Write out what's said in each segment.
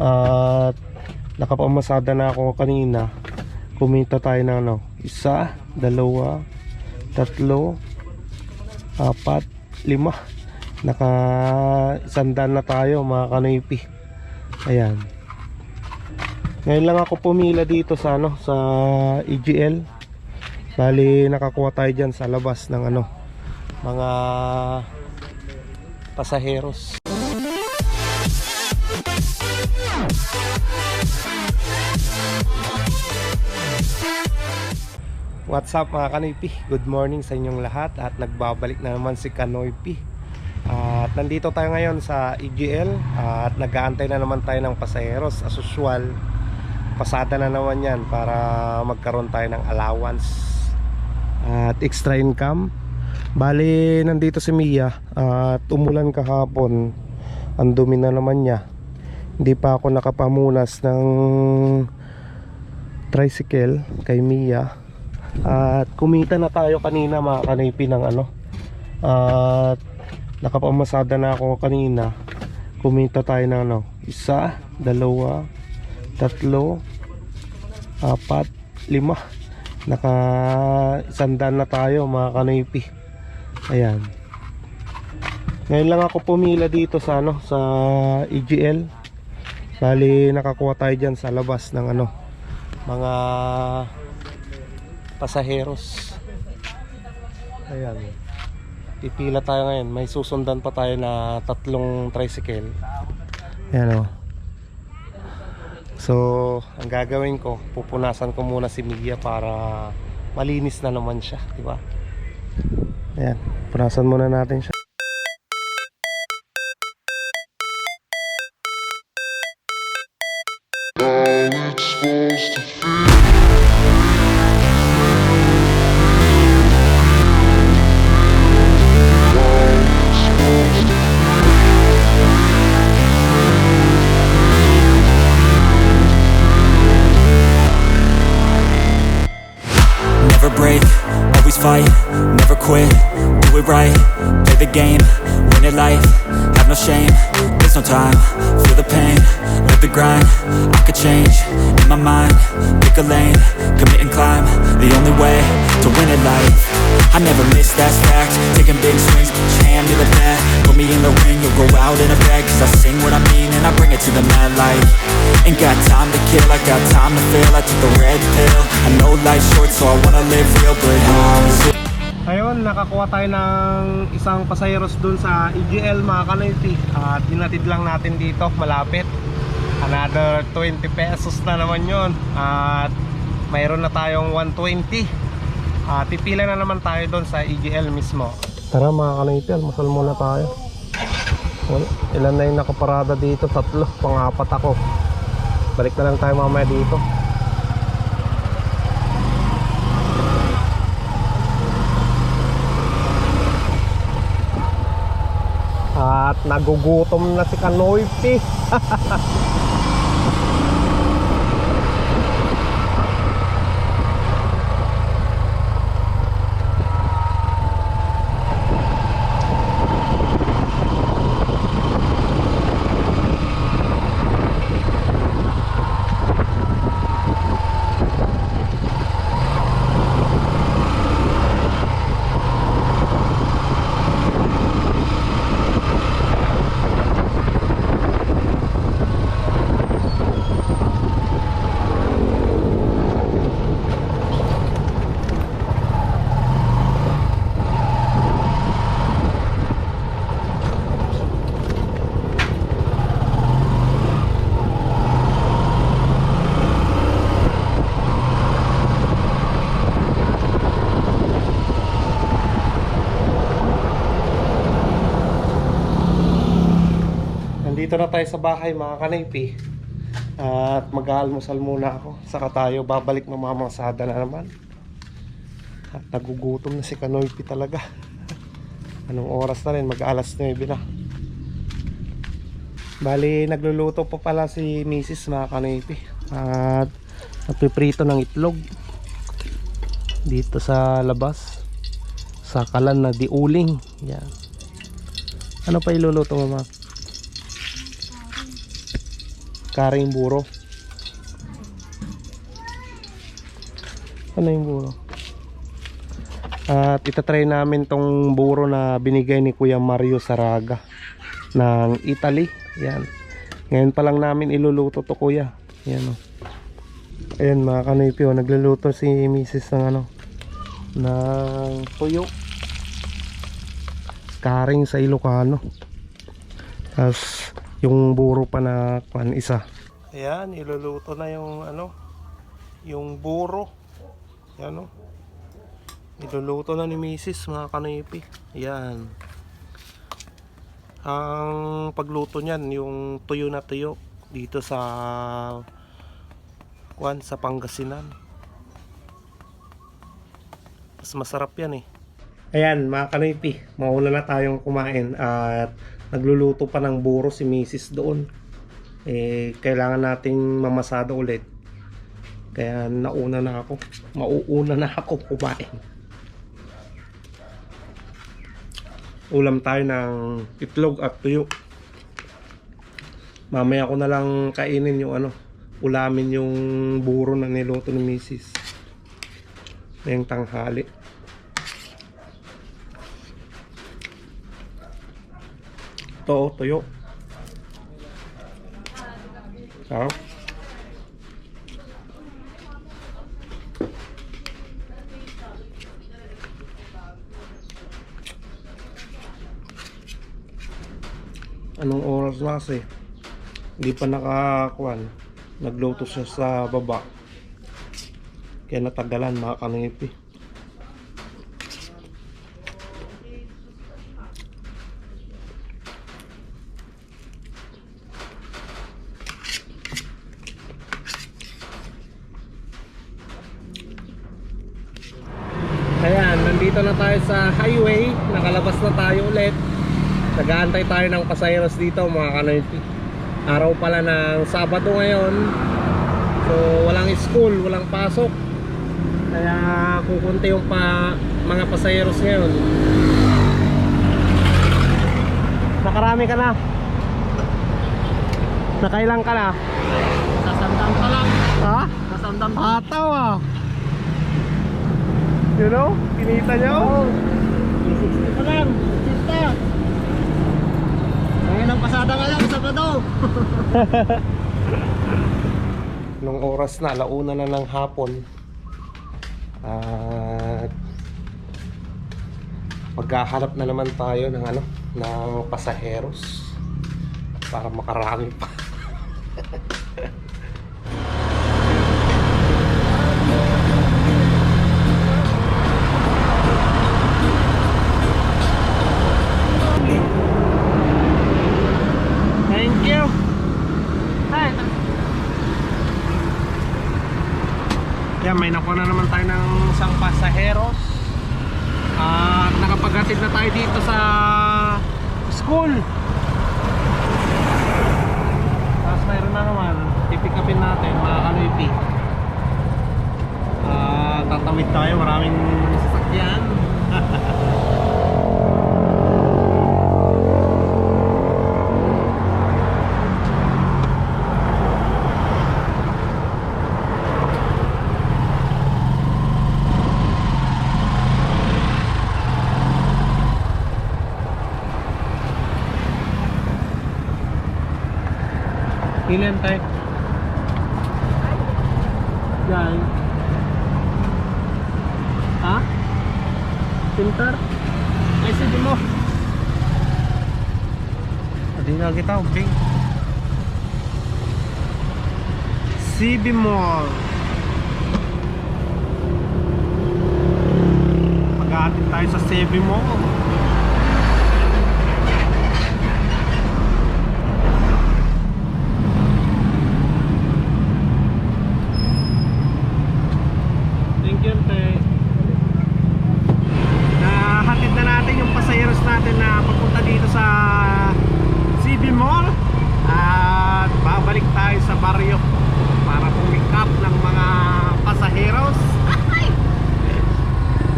At nakapamasada na ako kanina. Kumita tayo ng ano, isa, dalawa, tatlo, apat, lima. Naka isandaan na tayo mga kanipi. Ayan. Ngayon lang ako pumila dito sa ano, sa EGL. Bali nakakuha tayo diyan sa labas ng ano, mga pasaheros. What's up mga kanoypi? Good morning sa inyong lahat at nagbabalik na naman si Kanoypi. At nandito tayo ngayon sa EGL at nag-aantay na naman tayo ng pasaheros as usual. Pasada na naman yan para magkaroon tayo ng allowance at extra income. Bali, nandito si Mia at umulan kahapon. Ang dumi na naman niya. Hindi pa ako nakapamunas ng tricycle kay Mia. At kumita na tayo kanina mga kanaypi ng ano. At nakapamasada na ako kanina. Kumita tayo ng ano, isa, dalawa, tatlo, apat, lima. Naka isandaan na tayo mga kanaypi. Ayan. Ngayon lang ako pumila dito sa ano, sa EGL. Bali nakakuha tayo diyan sa labas ng ano, mga pasaheros. Ayan. Pipila tayo ngayon. May susundan pa tayo na tatlong tricycle. Ayan o. So, ang gagawin ko, pupunasan ko muna si Mia para malinis na naman siya, di ba? Ayan, punasan muna natin siya. The I could change, in my mind, pick a lane, commit and climb, the only way to win it life, I never miss, that's fact, taking big swings, your hand to the bat, put me in the ring, you'll go out in a bag, cause I sing what I mean and I bring it to the mad light, ain't got time to kill, I got time to feel, I took the red pill, I know life's short so I wanna live real, but I'm still Ayun, nakakuha tayo ng isang pasayeros dun sa EGL mga kanoypi At inatid lang natin dito, malapit Another 20 pesos na naman yon At mayroon na tayong 120 At pipila na naman tayo dun sa EGL mismo. Tara mga kanoypi, almusal muna tayo. Ilan na yung nakaparada dito? Tatlo, pangapat ako. Balik na lang tayo mamaya dito. At nagugutom na si Kanoypi. Nandito na tayo sa bahay mga kanaypi. At mag-aalmusal muna ako. Saka tayo babalik ng mamasada na naman. At nagugutom na si Kanoypi talaga. Anong oras na rin? Mag-alas 9 na. Bali, nagluluto pa pala si Mrs. mga Kanoypi. At napiprito ng itlog. Dito sa labas. Sa kalan na diuling. Yan. Ano pa iluluto mo, ma'am? Karing buro. Ano yung buro? At itatry namin tong buro na binigay ni Kuya Mario Saraga ng Italy. Yan. Ngayon pa lang namin iluluto to kuya. Yan o. Ayan mga kanoypi o. Nagluluto si Mrs. ng ano. Ng tuyo. Karing sa Ilocano. Tapos yung buro pa na kwan isa. Ayan, iluluto na yung ano. Yung buro. Yan o. Iluluto na ni Mrs. mga kanoypi. Ayan. Ang pagluto niyan, yung tuyo na tuyo dito sa kwan sa Pangasinan. Mas masarap yan eh. Ayan, mga kanipi, mauna na tayong kumain at nagluluto pa ng buro si Mrs. doon. Eh, kailangan nating mamasada ulit. Kaya nauna na ako. Mauuna na ako kumain. ulam tayo ng itlog at tuyo. Mamaya ko na lang kainin yung ano, ulamin yung buro na niluto ni Mrs. Ngayong tanghali. Ito, tuyo. Sarap. anong oras na kasi hindi pa nakakuan nagluto siya sa baba kaya natagalan mga kanipi Nandito na tayo sa highway. Nakalabas na tayo ulit. Nag-aantay tayo ng pasayeros dito mga kanoypi. Araw pala ng Sabado ngayon. So walang school, walang pasok. Kaya kukunti yung pa, mga pasayeros ngayon. Nakarami ka na. Nakailang ka na? Sasandang pa lang. Ha? Sasandang pa. Ataw ah. You know? Kinita niyo? Oo. 60 pa lang. 60. Ngayon ang pasada nga lang, Sabado. Nung oras na, launa na ng hapon. At maghahanap na naman tayo ng ano, ng pasaheros para makarami pa. Thank you. Ay, Yan, may nakuha na naman tayo ng isang pasaheros. At nakapaghatid na tayo dito sa school. Tapos mayroon na naman, pipick upin natin mga kanoypi. Ah, tatawid tayo, maraming sasakyan. Ilan tayo? Yan. Ha? Pintar? Sige mo. Adi na kita, Bing. CB Mall. Mag-aatin tayo sa CB Mall. Thank you, te. Nahatid na natin yung pasayeros natin na papunta dito sa CB Mall. At babalik tayo sa baryo para pumick up ng mga pasaheros.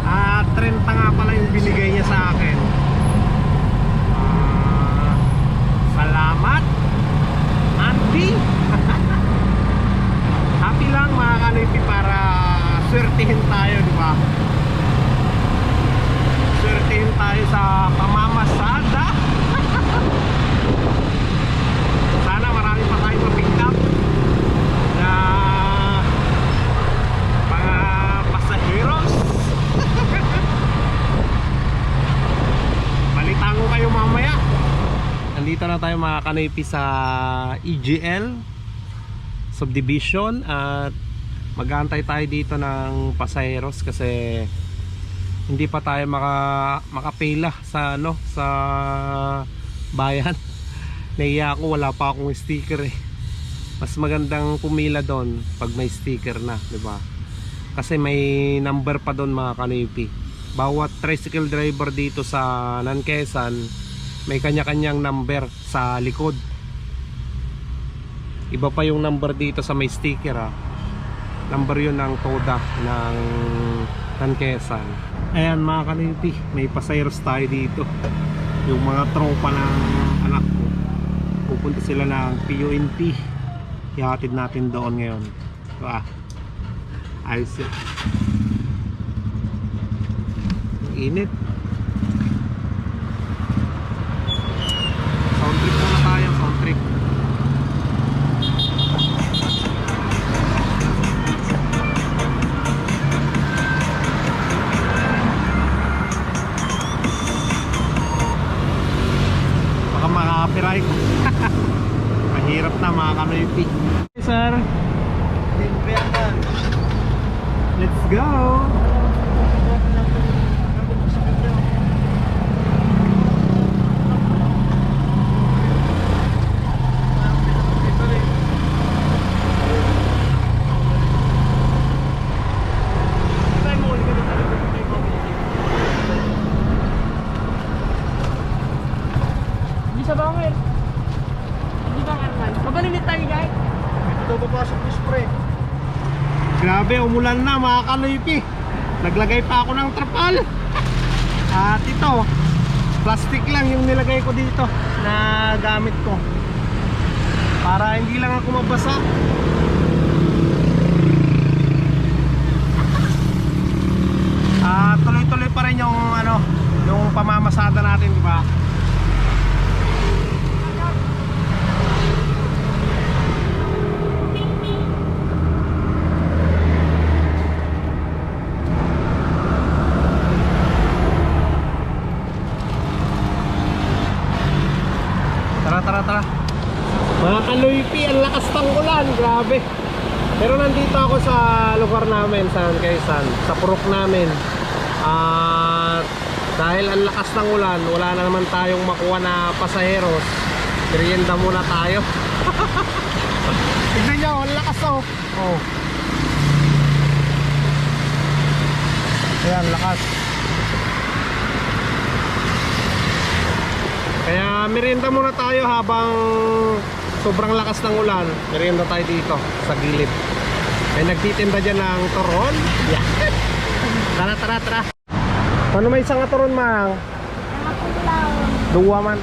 At 30 nga pala yung binigay niya sa Swertihin tayo sa pamamasada. Sana marami pa tayong ma-pick up na mga pasaheros. Balitaan ko kayo mamaya. Nandito na tayo mga kanipi sa EGL subdivision at mag-aantay tayo dito ng pasaheros kasi hindi pa tayo maka makapila sa ano sa bayan. Naiya ako wala pa akong sticker eh. Mas magandang pumila doon pag may sticker na, 'di ba? Kasi may number pa doon mga kanipi. Bawat tricycle driver dito sa Nankesan may kanya-kanyang number sa likod. Iba pa yung number dito sa may sticker ah. Number yun ng TODA ng Nankesan. Ayan mga kanipi, may pasayros tayo dito. Yung mga tropa ng anak ko. Pupunta sila ng PUNT. Ihatid natin doon ngayon. Diba? Ayos yun. Init. Umulan na mga kanoypi. Naglagay pa ako ng trapal. At ito, plastic lang yung nilagay ko dito na gamit ko. Para hindi lang ako mabasa. Ah, tuloy-tuloy pa rin yung ano, yung pamamasada natin, di ba? Tara, tara, tara. Mga kaloypi, ang lakas ng ulan. Grabe. Pero nandito ako sa lugar namin, sa Quezon, sa purok namin. At dahil ang lakas ng ulan, wala na naman tayong makuha na pasaheros. Merienda muna tayo. Tignan nyo, ang lakas oh. Oh. Ayan, lakas. Kaya merienda muna tayo habang sobrang lakas ng ulan. Merienda tayo dito sa gilid. May nagtitinda dyan ng toron. Yeah. tara, tara, tara. Ano may isang toron, mang? Duwa man.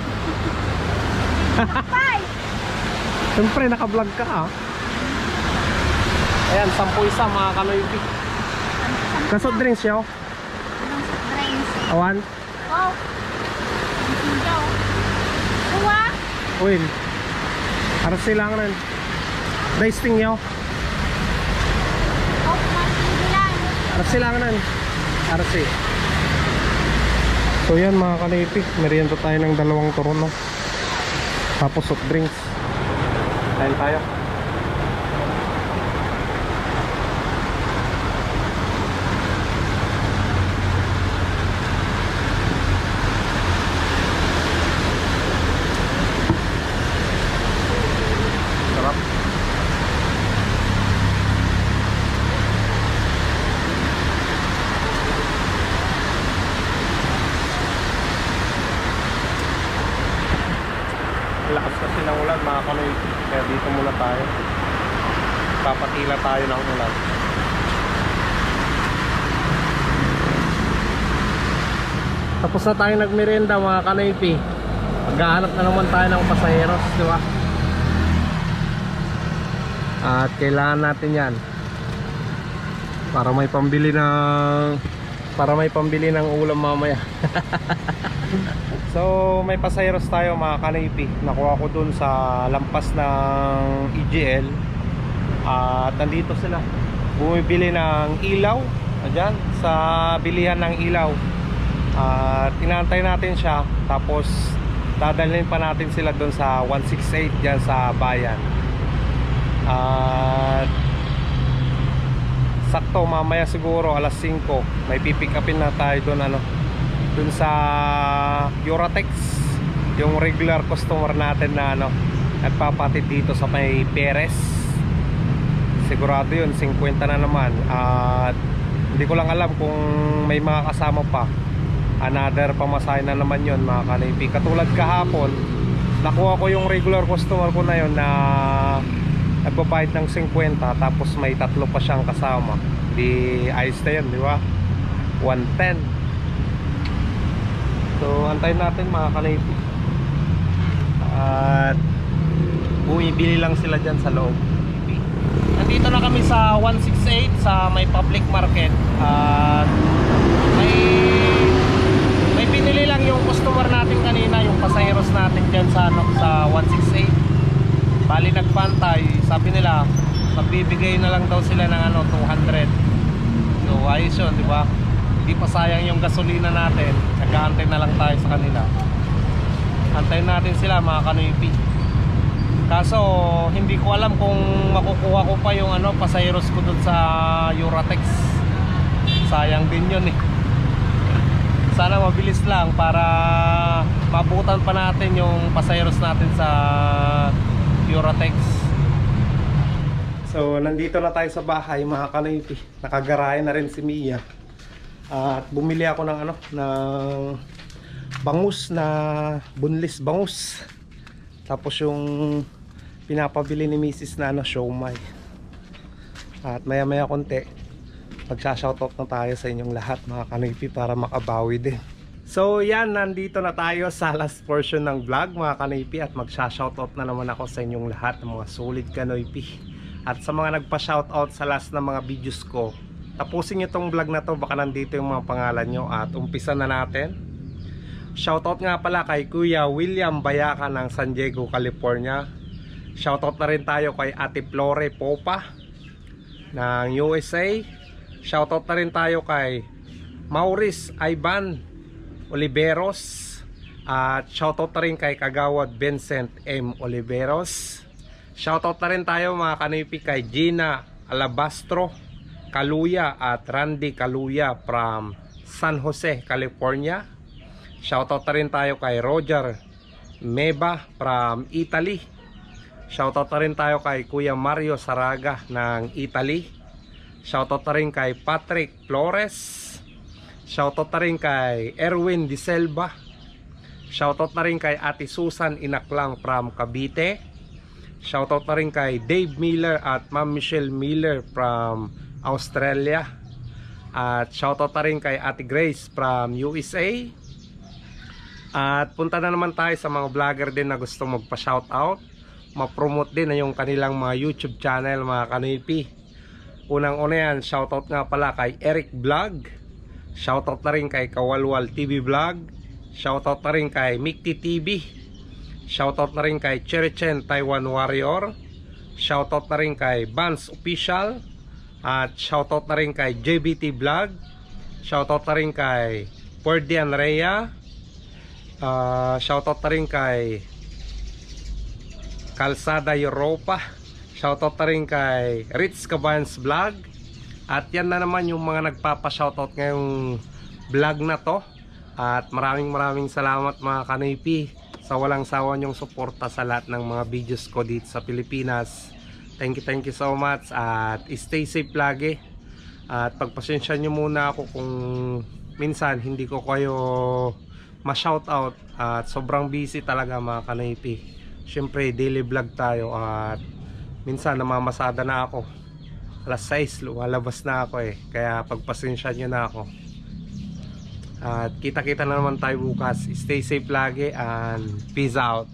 Siyempre, naka-vlog ka ah. Ayan, sampu isa mga kanoypi. Kasot drinks siya. oh. Drinks. Awan. Wow. Sigaw. Kuha. Oil. Harap silang nyo. Off machine lang. Harap silang nan. Harap. So yan mga kalipik. Merienda tayo ng dalawang turon. Tapos soft drinks. Kain tayo. Sarap. Lakas kasi ng ulan mga kanoy. Kaya dito muna tayo. Papatila tayo ng ulan. Tapos na tayo nagmerenda mga kanoypi. Maghahanap na naman tayo ng pasaheros, di ba? At kailangan natin yan. para may pambili ng para may pambili ng ulam mamaya so may pasayros tayo mga kanipi nakuha ko dun sa lampas ng EGL at nandito sila. Bumibili ng ilaw. Ayan, sa bilihan ng ilaw. At inaantay natin siya. Tapos dadalhin pa natin sila doon sa 168 dyan sa bayan. At sakto mamaya siguro alas 5 may pipick upin na tayo doon ano doon sa Eurotex yung regular customer natin na ano nagpapatid dito sa may Perez sigurado yun 50 na naman. At hindi ko lang alam kung may mga kasama pa. Another pamasahe na naman yon mga kanipi katulad kahapon nakuha ko yung regular customer ko na yon na nagbabayad ng 50 tapos may tatlo pa siyang kasama. Di ayos na yun di ba? 110 so antayin natin mga kanipi at bumibili lang sila dyan sa loob nandito na kami sa 168 sa may public market. At may may binili lang yung customer natin kanina yung pasaheros natin dyan sa, ano, sa 168 bali nagpantay. Sabi nila magbibigay na lang daw sila ng ano 200 so ayos yun di ba? Hindi pa sayang yung gasolina natin. Nag-aantay na lang tayo sa kanila. Antayin natin sila mga kanoypi kaso hindi ko alam kung makukuha ko pa yung ano pasaheros ko dun sa Eurotex sayang din yun eh. Sana mabilis lang para mabutan pa natin yung pasaheros natin sa Eurotex so nandito na tayo sa bahay mga kanipi nakagarahe na rin si Mia. At bumili ako ng ano ng bangus na bunlis bangus. Tapos yung pinapabili ni Mrs. na ano siomay at maya maya konti magsha-shoutout na tayo sa inyong lahat mga kanipi para makabawi din. So yan, nandito na tayo sa last portion ng vlog mga kanipi at magsha-shoutout na naman ako sa inyong lahat ng mga solid kanoypi at sa mga nagpa-shoutout sa last na mga videos ko tapusin nyo tong vlog na to baka nandito yung mga pangalan nyo. At umpisa na natin. Shoutout nga pala kay Kuya William Bayaka ng San Diego, California Shoutout na rin tayo kay Ate Flore Popa ng USA Shoutout na rin tayo kay Maurice Ivan Oliveros. At shoutout na rin kay Kagawad Vincent M. Oliveros. Shoutout na rin tayo mga kanipi kay Gina Alabastro Kaluya at Randy Kaluya from San Jose, California. Shoutout na rin tayo kay Roger Meba from Italy shoutout na rin tayo kay Kuya Mario Saraga ng Italy shoutout na rin kay Patrick Flores Shoutout na rin kay Erwin Di Selva. Shoutout na rin kay Ate Susan Inaklang from Cavite. Shoutout na rin kay Dave Miller at Ma'am Michelle Miller from Australia. At shoutout na rin kay Ate Grace from USA. At punta na naman tayo sa mga vlogger din na gusto magpa-shoutout. Ma-promote din na yung kanilang mga YouTube channel mga kanipi. Unang-una yan, shoutout nga pala kay Eric Vlog. Shoutout na rin kay Kawalwal TV Vlog. Shoutout na rin kay Mikti TV. Shoutout na rin kay Cherichen Taiwan Warrior. Shoutout na rin kay Vans Official. At shoutout na rin kay JBT Vlog. Shoutout na rin kay Pordian Rhea. Uh, shoutout na rin kay Calzada Europa. Shoutout na rin kay Ritz Cabans Vlog. At yan na naman yung mga nagpapa-shoutout ngayong vlog na to. At maraming maraming salamat mga kanipi sa walang sawa nyong suporta sa lahat ng mga videos ko dito sa Pilipinas. Thank you, thank you so much. At stay safe lagi. At pagpasensya nyo muna ako kung minsan hindi ko kayo ma-shoutout. At sobrang busy talaga mga kanipi. Siyempre daily vlog tayo at minsan namamasada na ako. Alas 6 lumalabas na ako eh. Kaya pagpasensya nyo na ako. At kita kita na naman tayo bukas. Stay safe lagi and peace out